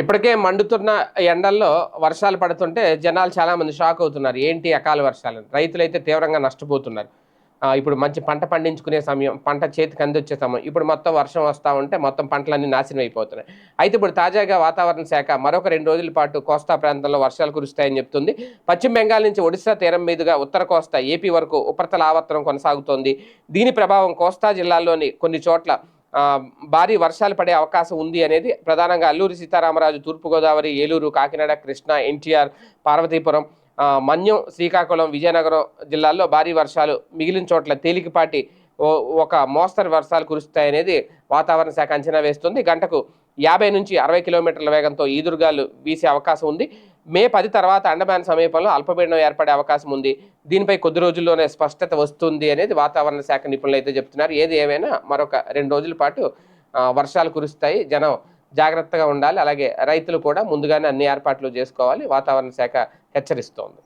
ఇప్పటికే మండుతున్న ఎండల్లో వర్షాలు పడుతుంటే జనాలు చాలామంది షాక్ అవుతున్నారు. ఏంటి అకాల వర్షాలు? రైతులైతే తీవ్రంగా నష్టపోతున్నారు. ఇప్పుడు మంచి పంట పండించుకునే సమయం పంట చేతికి అందొచ్చే సమయం. ఇప్పుడు మొత్తం వర్షం వస్తూ ఉంటే మొత్తం పంటలన్నీ నాశనం అయిపోతున్నాయి. అయితే ఇప్పుడు తాజాగా వాతావరణ శాఖ మరొక రెండు రోజుల పాటు కోస్తా ప్రాంతంలో వర్షాలు కురుస్తాయని చెప్తుంది. పశ్చిమ బెంగాల్ నుంచి ఒడిశా తీరం మీదుగా ఉత్తర కోస్తా ఏపీ వరకు ఉపరితల ఆవర్తనం కొనసాగుతోంది. దీని ప్రభావం కోస్తా జిల్లాల్లోని కొన్ని చోట్ల భారీ వర్షాలు పడే అవకాశం ఉంది అనేది ప్రధానంగా అల్లూరి సీతారామరాజు తూర్పుగోదావరి ఏలూరు కాకినాడ కృష్ణా ఎన్టీఆర్ పార్వతీపురం మన్యం శ్రీకాకుళం విజయనగరం జిల్లాల్లో భారీ వర్షాలు మిగిలిన చోట్ల తేలికపాటి ఒక మోస్తరు వర్షాలు కురుస్తాయనేది వాతావరణ శాఖ అంచనా వేస్తుంది. గంటకు యాభై నుంచి అరవై కిలోమీటర్ల వేగంతో ఈదురుగాలు వీసే అవకాశం ఉంది. మే పది తర్వాత అండమాన్ సమీపంలో అల్పపీడనం ఏర్పడే అవకాశం ఉంది. దీనిపై కొద్ది రోజుల్లోనే స్పష్టత వస్తుంది అనేది వాతావరణ శాఖ నిపుణులు అయితే చెప్తున్నారు. ఏది ఏమైనా మరొక రెండు రోజుల పాటు వర్షాలు కురుస్తాయి. జనం జాగ్రత్తగా ఉండాలి. అలాగే రైతులు కూడా ముందుగానే అన్ని ఏర్పాట్లు చేసుకోవాలి. వాతావరణ శాఖ హెచ్చరిస్తోంది.